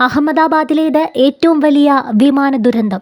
അഹമ്മദാബാദിലേത് ഏറ്റവും വലിയ വിമാന ദുരന്തം.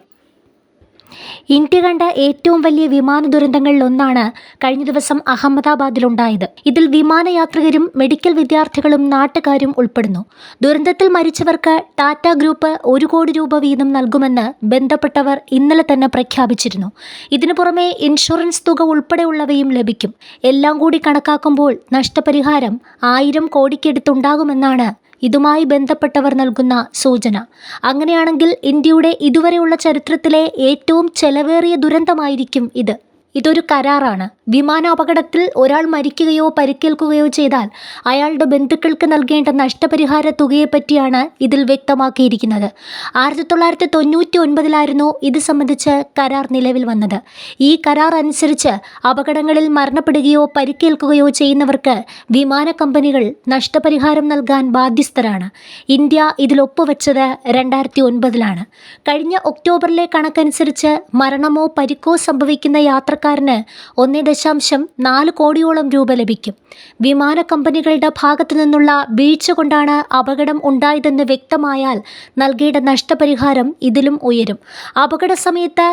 ഇന്ത്യ കണ്ട ഏറ്റവും വലിയ വിമാന ദുരന്തങ്ങളിൽ ഒന്നാണ് കഴിഞ്ഞ ദിവസം അഹമ്മദാബാദിലുണ്ടായത്. ഇതിൽ വിമാനയാത്രികരും മെഡിക്കൽ വിദ്യാർത്ഥികളും നാട്ടുകാരും ഉൾപ്പെടുന്നു. ദുരന്തത്തിൽ മരിച്ചവർക്ക് ടാറ്റ ഗ്രൂപ്പ് ഒരു കോടി രൂപ വീതം നൽകുമെന്ന് ബന്ധപ്പെട്ടവർ ഇന്നലെ തന്നെ പ്രഖ്യാപിച്ചിരുന്നു. ഇതിനു പുറമെ ഇൻഷുറൻസ് തുക ഉൾപ്പെടെയുള്ളവയും ലഭിക്കും. എല്ലാം കൂടി കണക്കാക്കുമ്പോൾ നഷ്ടപരിഹാരം ആയിരം കോടിക്കടുത്തുണ്ടാകുമെന്നാണ് ഇതുമായി ബന്ധപ്പെട്ടവർ നൽകുന്ന സൂചന. അങ്ങനെയാണെങ്കിൽ ഇന്ത്യയുടെ ഇതുവരെയുള്ള ചരിത്രത്തിലെ ഏറ്റവും ചെലവേറിയ ദുരന്തമായിരിക്കും ഇത്. ഇതൊരു കരാറാണ്. വിമാനാപകടത്തിൽ ഒരാൾ മരിക്കുകയോ പരിക്കേൽക്കുകയോ ചെയ്താൽ അയാളുടെ ബന്ധുക്കൾക്ക് നൽകേണ്ട നഷ്ടപരിഹാര തുകയെപ്പറ്റിയാണ് ഇതിൽ വ്യക്തമാക്കിയിരിക്കുന്നത്. ആയിരത്തി തൊള്ളായിരത്തി തൊണ്ണൂറ്റി ഒൻപതിലായിരുന്നു ഇത് സംബന്ധിച്ച് കരാർ നിലവിൽ വന്നത്. ഈ കരാർ അനുസരിച്ച് അപകടങ്ങളിൽ മരണപ്പെടുകയോ പരിക്കേൽക്കുകയോ ചെയ്യുന്നവർക്ക് വിമാന കമ്പനികൾ നഷ്ടപരിഹാരം നൽകാൻ ബാധ്യസ്ഥരാണ്. ഇന്ത്യ ഇതിൽ ഒപ്പുവെച്ചത് രണ്ടായിരത്തി ഒൻപതിലാണ് കഴിഞ്ഞ ഒക്ടോബറിലെ കണക്കനുസരിച്ച് മരണമോ പരിക്കോ സംഭവിക്കുന്ന യാത്രക്കാരന് ഒന്നേ ദശാംശം നാല് കോടിയോളം രൂപ ലഭിക്കും. വിമാന കമ്പനികളുടെ ഭാഗത്തു നിന്നുള്ള വീഴ്ച കൊണ്ടാണ് അപകടം ഉണ്ടായതെന്ന് വ്യക്തമായാൽ നൽകേണ്ട നഷ്ടപരിഹാരം ഇതിലും ഉയരും. അപകട സമയത്ത്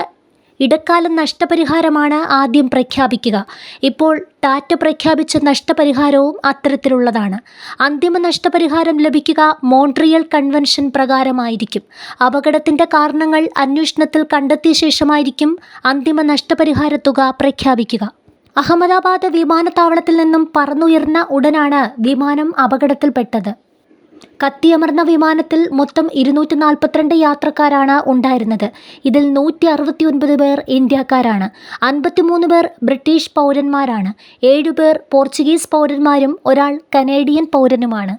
ഇടക്കാലം നഷ്ടപരിഹാരമാണ് ആദ്യം പ്രഖ്യാപിക്കുക. ഇപ്പോൾ ടാറ്റ പ്രഖ്യാപിച്ച നഷ്ടപരിഹാരവും അത്തരത്തിലുള്ളതാണ്. അന്തിമ നഷ്ടപരിഹാരം ലഭിക്കുക മോൺട്രിയൽ കൺവെൻഷൻ പ്രകാരമായിരിക്കും. അപകടത്തിന്റെ കാരണങ്ങൾ അന്വേഷണത്തിൽ കണ്ടെത്തിയ ശേഷമായിരിക്കും അന്തിമ നഷ്ടപരിഹാര തുക പ്രഖ്യാപിക്കുക. അഹമ്മദാബാദ് വിമാനത്താവളത്തിൽ നിന്നും പറന്നുയർന്ന ഉടനാണ് വിമാനം അപകടത്തിൽപ്പെട്ടത്. കത്തിയമർന്ന വിമാനത്തിൽ മൊത്തം ഇരുന്നൂറ്റി നാൽപ്പത്തിരണ്ട് യാത്രക്കാരാണ് ഉണ്ടായിരുന്നത്. ഇതിൽ നൂറ്റി അറുപത്തി ഒൻപത് പേർ ഇന്ത്യക്കാരാണ്. അൻപത്തിമൂന്ന് പേർ ബ്രിട്ടീഷ് പൗരന്മാരാണ്. ഏഴുപേർ പോർച്ചുഗീസ് പൗരന്മാരും ഒരാൾ കനേഡിയൻ പൗരനുമാണ്.